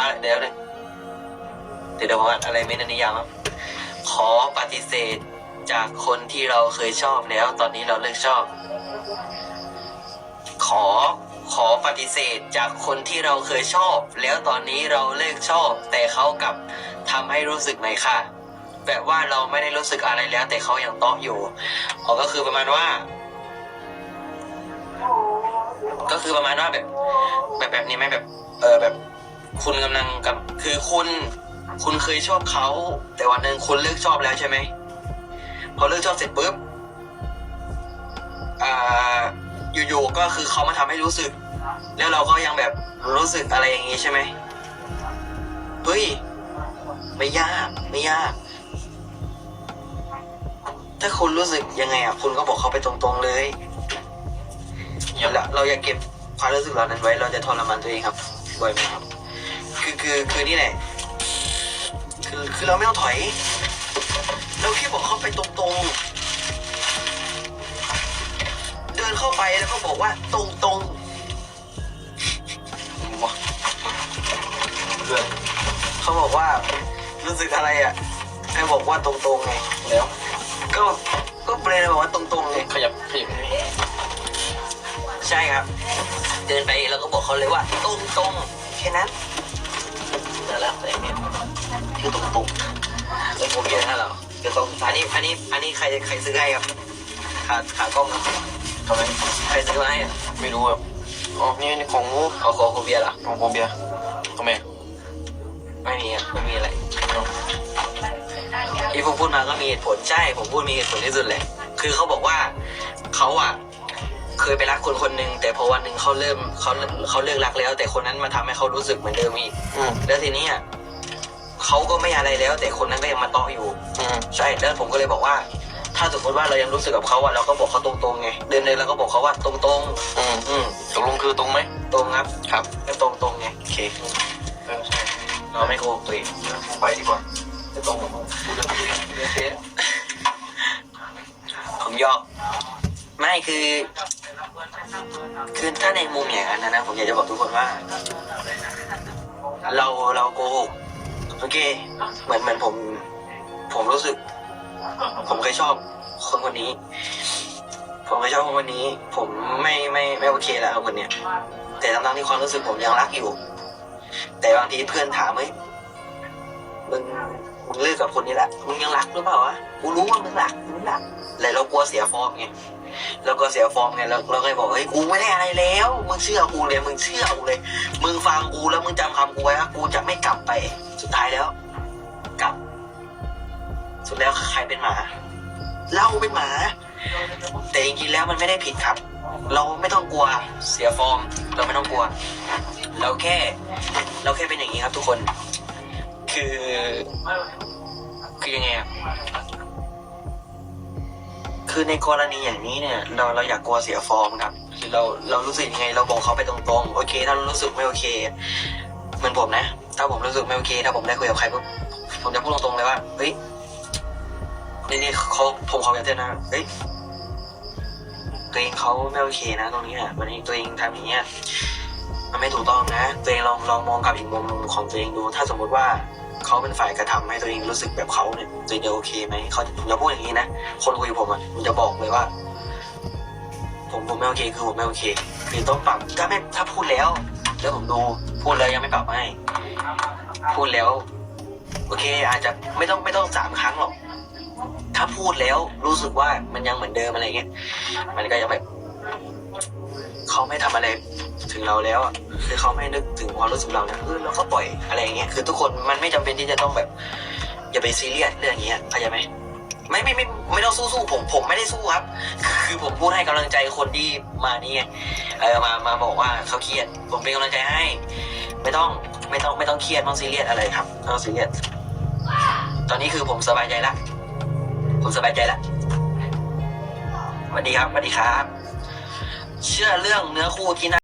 อะเดี๋ยวเลยเดี๋ยวเดี๋ยวผมอ่านอะไรไม่นันนิยามครับขอปฏิเสธจากคนที่เราเคยชอบแล้ว ตอนนี้เราเลิกชอบ ขอขอปฏิเสธจากคนที่เราเคยชอบ แล้วตอนนี้เราเลิกชอบ แต่เขากลับทำให้รู้สึกไหมค่ะแบบว่าเราไม่ได้รู้สึกอะไรแล้ว แต่เขายังเตาะอยู่อ๋อก็คือประมาณว่า ก็คือประมาณว่าแบบ แบบแบบนี้ไหมแบบ เออแบบ คุณกำลังกับคือคุณ คุณเคยชอบเขา แต่วันหนึ่งคุณเลิกชอบแล้วใช่ไหมพอเลิกชอบเสร็จปุ๊บอ่าอยู่ๆก็คือเขามาทำให้รู้สึก แล้วเราก็ยังแบบรู้สึกอะไรอย่างนี้ใช่ไหมเฮ้ยไม่ยากไม่ยาก ถ้าคุณรู้สึกยังไงอะคุณก็บอกเขาไปตรงๆเลยอย่าละเราอย่าเก็บความรู้สึกเหล่านั้นไว้ เราจะทรมานตัวเองครับบ่อยไหมครับ คือคือคือนี่แหละคือคือเราไม่ต้องถอย เราแค่บอกเขาไปตรงๆ เดินเข้าไปแล้วก็บอกว่าตรงตรงๆวะเพื่อนเขาบอกว่ารู้สึกอะไรอะให้บอกว่าตรงตรงๆไงแล้ว ก็ก็เบรนบอกว่าตรงตรงๆไงขยับขยับนิดนึงใช่ครับ เดินไปแล้วก็บอกเขาเลยว่าตรงตรงๆแค่นั้น นั่นแหละแต่เนี่ยคือตรงตรงแล้วผมเย็นให้เราๆคือตรงอันนี้อันนี้อันนี้ใครใครซื้อให้ครับขาขากล้องอะทำไมใครซื้อมาให้อะไม่รู้แบบอ๋อนี่นี่ของงูเอาของโคเบียร์เหรอของผมเบียร์ทำไมไม่มีอะไม่มีอะไรที่ผมพูดมาก็มีเหตุผลใช่ผมพูดมีเหตุผลที่สุดเลยคือเขาบอกว่าเขาอะ ยไปรักคนคนหนึ่งแต่พอวันหนึ่งเขาเริ่มเขาเขาเลิกรักแล้ว แต่คนนั้นมาทำให้เขารู้สึกเหมือนเดิมอีกอืมแล้วทีนี้อะเขาก็ไม่อะไรแล้ว แต่คนนั้นก็ยังมาเตาะอยู่อืมใช่แล้วผมก็เลยบอกว่า ถ้าสมมติว่าเรายังรู้สึกกับเขาอะเราก็บอกเขาตรงๆไงเดินเลยเราก็บอกเขาว่าตรงอืมๆอืมตกลงคือตรงไหมตรงครับครับก็ตรงๆไงโอเคเออใช่เราไม่โกหกตัวเองไปดีกว่าจะตรงกับผมพูดเรื่องนี้เรื่องเทสผมยอกไม่คือ คือถ้าในมุมอย่างนั้นนะนะผมอยากจะบอกทุกคนว่า เราเราโกหกโอเค เหมือนเหมือนผม ผมรู้สึก ผมเคยชอบคนคนนี้ ผมเคยชอบคนคนนี้ ผมไม่ไม่ไม่โอเคแล้วคนเนี้ยแต่ทั้งๆที่ความรู้สึกผมยังรักอยู่ แต่บางทีเพื่อนถามเฮ้ย มึงมึงเลิกกับคนนี้แหละมึงยังรักหรือเปล่าวะกูรู้ว่ามึงรักมึงรักแต่เรากลัวเสียฟอร์มไงเราก็เสียฟอร์มไงเราเราเลยบอกเฮ้ยกูไม่ได้อะไรแล้วมึงเชื่อกูเลยมึงเชื่อกูเลย มึงฟังกูแล้วมึงจำคำกูไว้ว่ากูจะไม่กลับไป สุดท้ายแล้ว กลับ สุดแล้วใครเป็นหมาเราเป็นหมา แต่จริงๆแล้วมันไม่ได้ผิดครับ เราไม่ต้องกลัวเสียฟอร์ม เราไม่ต้องกลัว เราแค่ เราแค่เป็นอย่างนี้ครับทุกคน คือ คือยังไงอะคือในกรณีอย่างนี้เนี่ย เราเราอยากกลัวเสียฟอร์มครับคือเราเรารู้สึกยังไง เราบอกเขาไปตรงๆ โอเค ถ้ารู้สึกไม่โอเคเหมือนผมนะ ถ้าผมรู้สึกไม่โอเค ถ้าผมได้คุยกับใครปุ๊บผมจะพูดตรงๆเลยว่าเฮ้ยนี่นี่เขาผมขอแบบเตือนนะเฮ้ยตัวเองเขาไม่โอเคนะ ตรงนี้อะวันนี้ตัวเองทำอย่างเงี้ย มันไม่ถูกต้องนะตัวเองลองลองมองกลับอีกมุมของตัวเองดู ถ้าสมมติว่าเขาเป็นฝ่ายกระทำให้ตัวเองรู้สึกแบบเขาเนี่ยตัวเองจะโอเคไหมเขาจะพูดอย่างนี้นะ คนคุยผมอะผมจะบอกเลยว่า ผมผมไม่โอเคคือผมไม่โอเคคือต้องปรับถ้าไม่ถ้าพูดแล้ว แล้วผมดูพูดแล้วยังไม่ปรับให้พูดแล้ว โอเค อาจจะไม่ต้องไม่ต้องสามครั้งหรอกถ้าพูดแล้วรู้สึกว่ามันยังเหมือนเดิมอะไรเงี้ยมันก็ยังแบบ เขาไม่ทำอะไรถึงเราแล้วอะคือเขาไม่นึกถึงความรู้สึกเราเนี่ยเออเราก็ปล่อยอะไรอย่างเงี้ยคือทุกคนมันไม่จำเป็นที่จะต้องแบบ อย่าไปซีเรียสเรื่องเงี้ยเข้าใจไหมไม่ไม่ไม่ไม่ต้องสู้สู้ผมผมไม่ได้สู้ครับ คือผมพูดให้กำลังใจคนที่มานี่ไงเออมามาบอกว่าเขาเครียด ผมเป็นกำลังใจให้ ไม่ต้องไม่ต้องไม่ต้องเครียดไม่ต้องซีเรียสอะไรครับไม่ต้องซีเรียสตอนนี้คือผมสบายใจละผมสบายใจละสวัสดีครับสวัสดีครับ เชื่อเรื่องเนื้อคู่ที่น่า